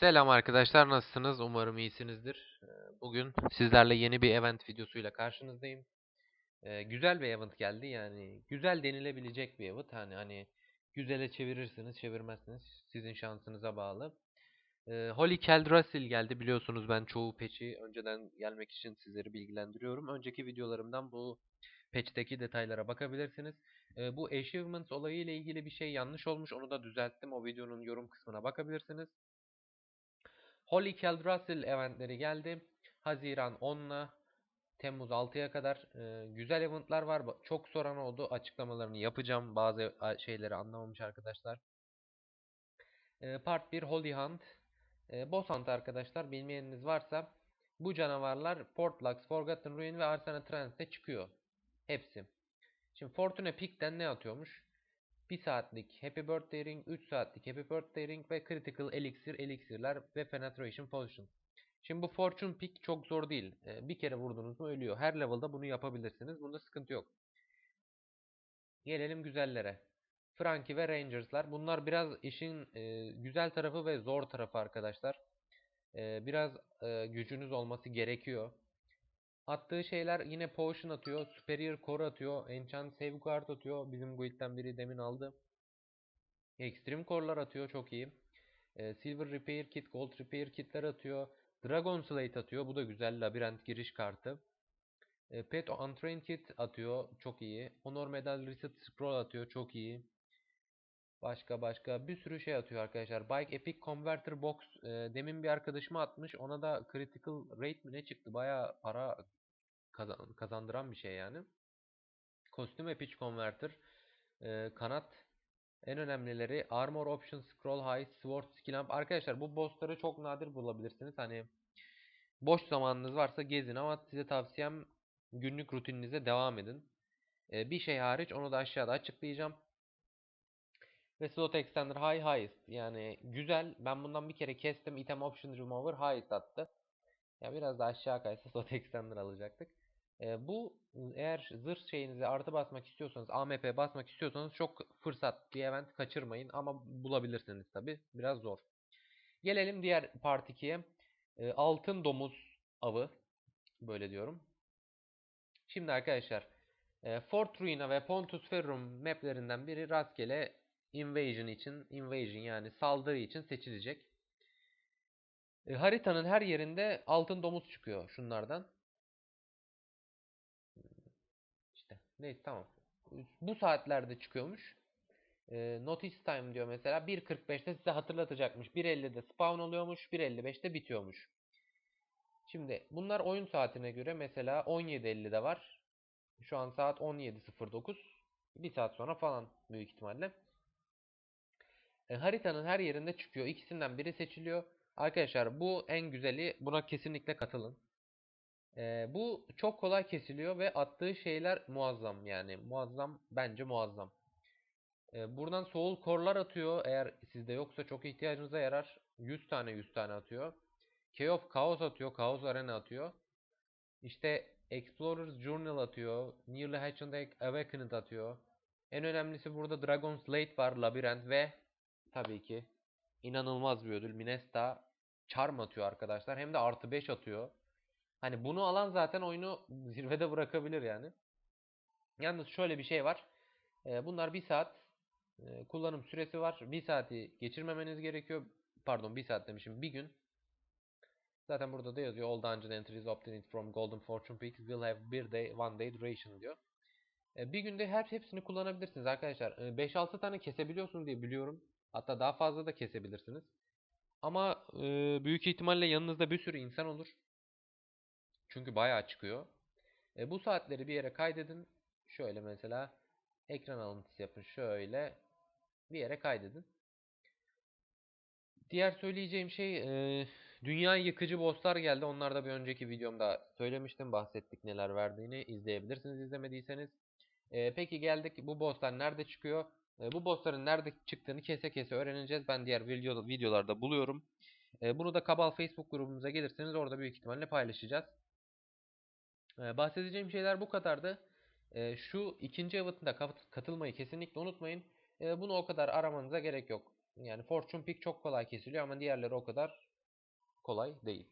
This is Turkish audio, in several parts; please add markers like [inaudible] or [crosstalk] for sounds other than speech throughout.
Selam arkadaşlar nasılsınız? Umarım iyisinizdir. Ee, Bugün sizlerle yeni bir event videosuyla karşınızdayım. Ee, Güzel bir event geldi yani güzel denilebilecek bir event. Hani hani güzele çevirirsiniz, çevirmezsiniz. Sizin şansınıza bağlı. Ee, Holy Keldrassil geldi. Biliyorsunuz ben çoğu patch'i önceden gelmek için sizleri bilgilendiriyorum. Önceki videolarımdan bu patch'teki detaylara bakabilirsiniz. Ee, bu achievements olayı ile ilgili bir şey yanlış olmuş. Onu da düzelttim. O videonun yorum kısmına bakabilirsiniz. Holy Keldrassil eventleri geldi. Haziran 10'la Temmuz 6'ya kadar e, güzel eventler var. Çok soran oldu. Açıklamalarını yapacağım. Bazı şeyleri anlamamış arkadaşlar. E, part 1 Holy Hunt. E, Boss Hunt arkadaşlar. Bilmeyeniniz varsa bu canavarlar Portlax, Forgotten Ruin ve Arsena Trance'de çıkıyor. Hepsi. Şimdi Fortune Peak'ten ne atıyormuş? 1 saatlik Happy Birthday Ring, 3 saatlik Happy Birthday Ring ve Critical Elixir, Elixirler ve Penetration Potion. Şimdi bu Fortune Pick çok zor değil. Ee, bir kere vurdunuz mu ölüyor. Her level'da bunu yapabilirsiniz. Bunda sıkıntı yok. Gelelim güzellere. Frankie ve Rangers'lar. Bunlar biraz işin e, güzel tarafı ve zor tarafı arkadaşlar. E, biraz e, gücünüz olması gerekiyor. Attığı şeyler yine Potion atıyor, Superior Core atıyor, Enchant Safeguard atıyor. Bizim guild'den biri demin aldı. Extreme Core'lar atıyor çok iyi. Ee, Silver Repair Kit, Gold Repair Kit'ler atıyor. Dragon Slate atıyor. Bu da güzel. Labirent giriş kartı. Ee, Pet Untrained Kit atıyor. Çok iyi. Honor Medal Reset Scroll atıyor. Çok iyi. Başka başka bir sürü şey atıyor arkadaşlar. Bike Epic Converter Box e, demin bir arkadaşıma atmış. Ona da Critical Rate mi ne çıktı? Bayağı para kazan- kazandıran bir şey yani. Kostüm Epic Converter, e, kanat en önemlileri Armor Option, Scroll High, Sword, Skill Up. Arkadaşlar bu bossları çok nadir bulabilirsiniz. Hani boş zamanınız varsa gezin ama size tavsiyem günlük rutininize devam edin. E, bir şey hariç onu da aşağıda açıklayacağım. Ve Slot Extender High Highest. Yani güzel. Ben bundan bir kere kestim. Item Option Remover Highest attı. Ya biraz da aşağı kaysa [laughs] Slot Extender alacaktık. Ee, bu eğer zırh şeyinize artı basmak istiyorsanız, AMP basmak istiyorsanız çok fırsat bir event kaçırmayın ama bulabilirsiniz tabi. Biraz zor. Gelelim diğer part 2'ye. Ee, altın domuz avı. Böyle diyorum. Şimdi arkadaşlar e, Fort Ruina ve Pontus Ferrum maplerinden biri rastgele invasion için, invasion yani saldırı için seçilecek. E, haritanın her yerinde altın domuz çıkıyor şunlardan. İşte neyse tamam. Bu saatlerde çıkıyormuş. E, notice time diyor mesela 1.45'te size hatırlatacakmış. 1.50'de spawn oluyormuş. 1.55'te bitiyormuş. Şimdi bunlar oyun saatine göre mesela 17.50'de var. Şu an saat 17.09. Bir saat sonra falan büyük ihtimalle. E, haritanın her yerinde çıkıyor. İkisinden biri seçiliyor. Arkadaşlar bu en güzeli. Buna kesinlikle katılın. E, bu çok kolay kesiliyor ve attığı şeyler muazzam. Yani muazzam bence muazzam. E, buradan soul core'lar atıyor. Eğer sizde yoksa çok ihtiyacınıza yarar. 100 tane 100 tane atıyor. Key of Chaos atıyor. Chaos Arena atıyor. İşte Explorer's Journal atıyor. Nearly Hatched Awakened atıyor. En önemlisi burada Dragon Slate var. Labirent ve tabii ki inanılmaz bir ödül. Minesta charm atıyor arkadaşlar. Hem de artı 5 atıyor. Hani bunu alan zaten oyunu [laughs] zirvede bırakabilir yani. Yalnız şöyle bir şey var. Bunlar bir saat kullanım süresi var. Bir saati geçirmemeniz gerekiyor. Pardon bir saat demişim. Bir gün. Zaten burada da yazıyor. All dungeon entries obtained from Golden Fortune Peaks will have bir day, one day duration diyor. E, bir günde her hepsini kullanabilirsiniz arkadaşlar. E, 5-6 tane kesebiliyorsunuz diye biliyorum. Hatta daha fazla da kesebilirsiniz. Ama e, büyük ihtimalle yanınızda bir sürü insan olur. Çünkü bayağı çıkıyor. E, bu saatleri bir yere kaydedin. Şöyle mesela ekran alıntısı yapın. Şöyle bir yere kaydedin. Diğer söyleyeceğim şey e, dünya yıkıcı bosslar geldi. Onlar da bir önceki videomda söylemiştim. Bahsettik neler verdiğini. izleyebilirsiniz izlemediyseniz. E, peki geldik bu bosslar nerede çıkıyor? E, bu bossların nerede çıktığını kese kese öğreneceğiz. Ben diğer video, videolarda buluyorum. E, bunu da Kabal Facebook grubumuza gelirseniz orada büyük ihtimalle paylaşacağız. E, bahsedeceğim şeyler bu kadardı. E, şu ikinci event'da kat- katılmayı kesinlikle unutmayın. E, bunu o kadar aramanıza gerek yok. Yani Fortune Pick çok kolay kesiliyor ama diğerleri o kadar kolay değil.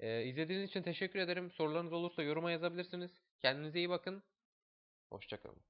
Ee, izlediğiniz için teşekkür ederim. Sorularınız olursa yoruma yazabilirsiniz. Kendinize iyi bakın. Hoşçakalın.